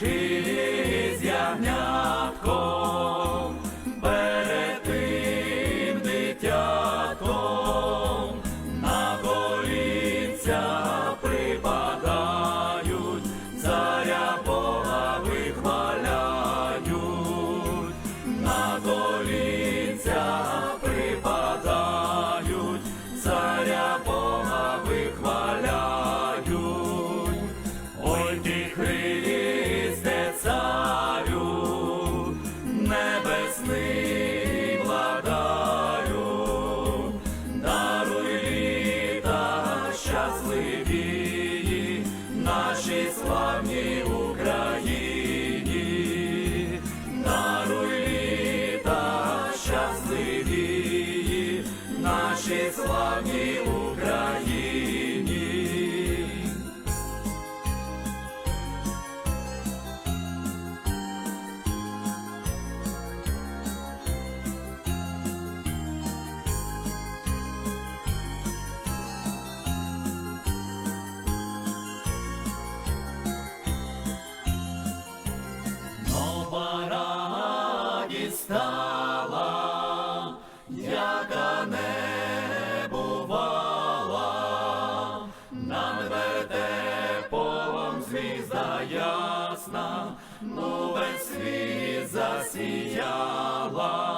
Піши з ягнятком, перед тим дитятком, на колінця припадають, царя Бога вихваляють, на колінця припадають, царя Бога вихваляють, ой ти хрилі. Ливії, нашій славній Україні, даруй літа щасливі, нашій славній Україні. Нова радість стала, яка не бувала, нам вертеполом звізда ясна, ну весь світ засіяла,